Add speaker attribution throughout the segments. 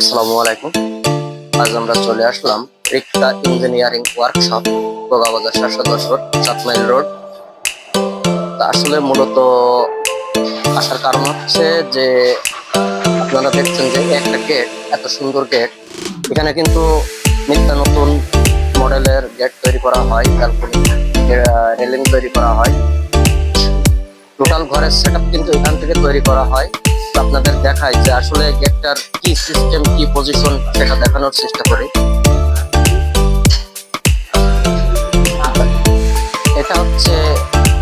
Speaker 1: আসসালামু আলাইকুম। আজ আমরা চলে আসলাম রিক্তা ইঞ্জিনিয়ারিং ওয়ার্কশপ গোগাবাজার সাতশো দশর সাত মাইল রোড। আসলে মূলত আসার কারণ হচ্ছে যে আপনারা দেখছেন যে একটা গেট এত সুন্দর গেট এখানে কিন্তু নিত্য নতুন মডেলের গেট তৈরি করা হয় ব্যালকনি রেলিং তৈরি করা হয়। টোটাল ঘরের সেট কিন্তু এখান থেকে তৈরি করা হয়। আপনাদের দেখায় যে আসলে গেটটার কি সিস্টেম কি পজিশন সেটা দেখানোর চেষ্টা করি। এটা হচ্ছে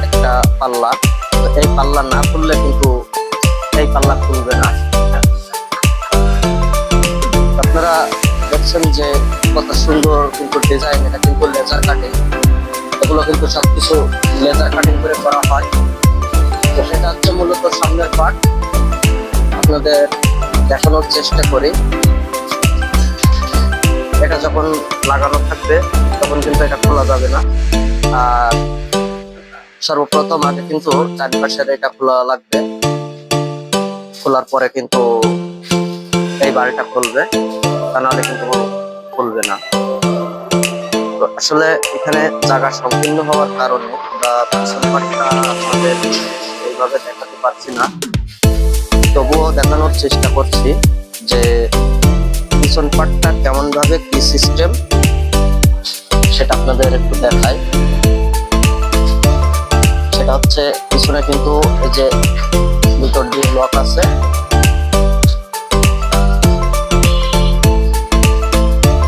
Speaker 1: একটা পাল্লা। এই পাল্লা না খুললে কিন্তু এই পাল্লা খুলবে না। আপনারা দেখছেন যে কত সুন্দর কিন্তু ডিজাইন এটা কিন্তু লেজার কাটিং এগুলো কিন্তু সবকিছু লেজার কাটিং করে করা হয়। তো সেটা হচ্ছে মূলত সামনের পার্ট আপনাদের দেখানোর চেষ্টা করি। এটা যখন লাগানো থাকবে, তখন কিন্তু এটা খোলা যাবে না। আর সর্বপ্রথম আগে কিন্তু চারপাশের এটা খোলা লাগবে। খোলার পরে কিন্তু এই বাড়িটা খুলবে। তা নাহলে কিন্তু খুলবে না। তো আসলে এখানে জায়গা সংকীর্ণ হওয়ার কারণে আমরা আমাদের এইভাবে দেখাতে পারছি না। তবুও দেখানোর চেষ্টা করছি যে পিছন পাটটা কেমন ভাবে কি সিস্টেম সেটা আপনাদের একটু দেখাই। সেটা হচ্ছে পিছনে কিন্তু এই যে ভিতর দিয়ে লক আছে।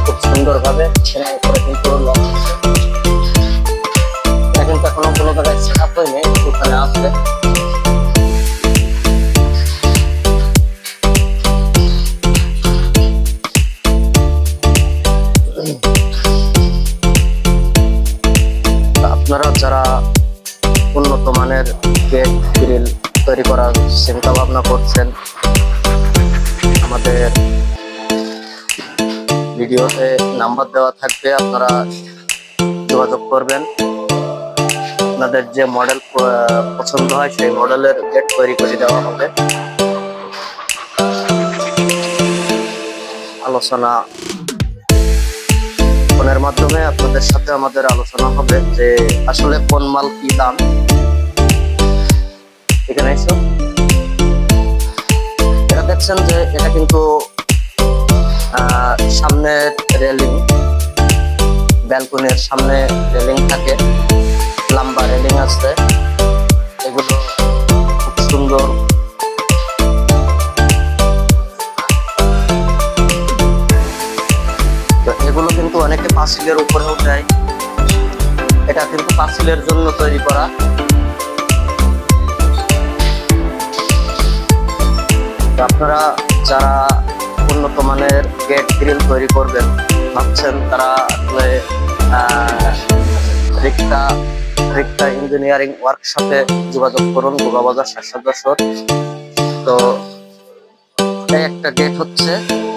Speaker 1: খুব সুন্দর ভাবে সেলাই করে কিন্তু আপনারা যারা উন্নত মানের গেট গ্রিল তৈরি করার চিন্তা ভাবনা করছেন, আমাদের ভিডিওতে নাম্বার দেওয়া থাকবে, আপনারা যোগাযোগ করবেন। আপনাদের যে মডেল পছন্দ হয়, সেই মডেলের গেট তৈরি করে দেওয়া হবে। আলোচনা ফোনের মাধ্যমে আপনাদের সাথে আমাদের আলোচনা হবে যে আসলে কোন মাল কি দাম? এখানে এসো। এটা দেখছেন যে এটা কিন্তু আহ, সামনের রেলিং। ব্যালকনির সামনে রেলিং থাকে। লম্বা রেলিং আছে। এগুলো খুব সুন্দর পাঁচিলের উপরেও দেয় এটা কিন্তু পাঁচিলের জন্য তৈরি করা। আপনারা যারা উন্নত মানের গেট গ্রিল তৈরি করবেন, ভাবছেন তারা আসলে রিক্তা রিক্তা ইঞ্জিনিয়ারিং ওয়ার্কশপে যোগাযোগ করুন গোগাবাজার দশর তো একটা গেট হচ্ছে,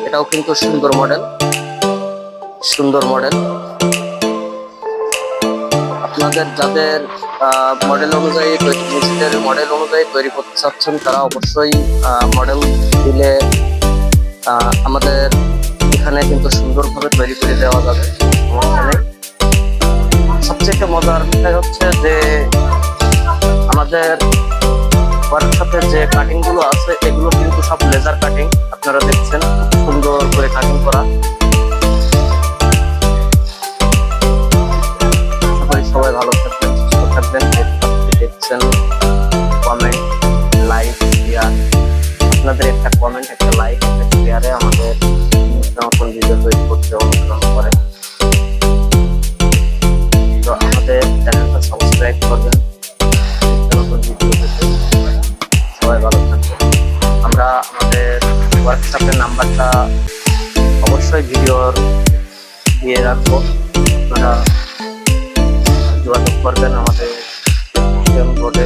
Speaker 1: এটাও কিন্তু সুন্দর মডেল সুন্দর মডেল আপনাদের যাদের মডেল অনুযায়ী নিজেদের মডেল অনুযায়ী তৈরি করতে চাচ্ছেন, তারা অবশ্যই মডেল দিলে আমাদের এখানে কিন্তু সুন্দরভাবে তৈরি করে দেওয়া যাবে নেই। সবচেয়ে মজার বিষয় হচ্ছে যে, আমাদের ওয়ার্কশপে যে কাটিংগুলো আছে, এগুলো কিন্তু সব লেজার কাটিং আপনারা দেখছেন, সুন্দর করে কাটিং করা আমাদের হোয়াটসঅ্যাপের নাম্বারটা অবশ্যই ভিডিওর দিয়ে রাখব। আপনারা যোগাযোগ করবেন আমাদের বোর্ডে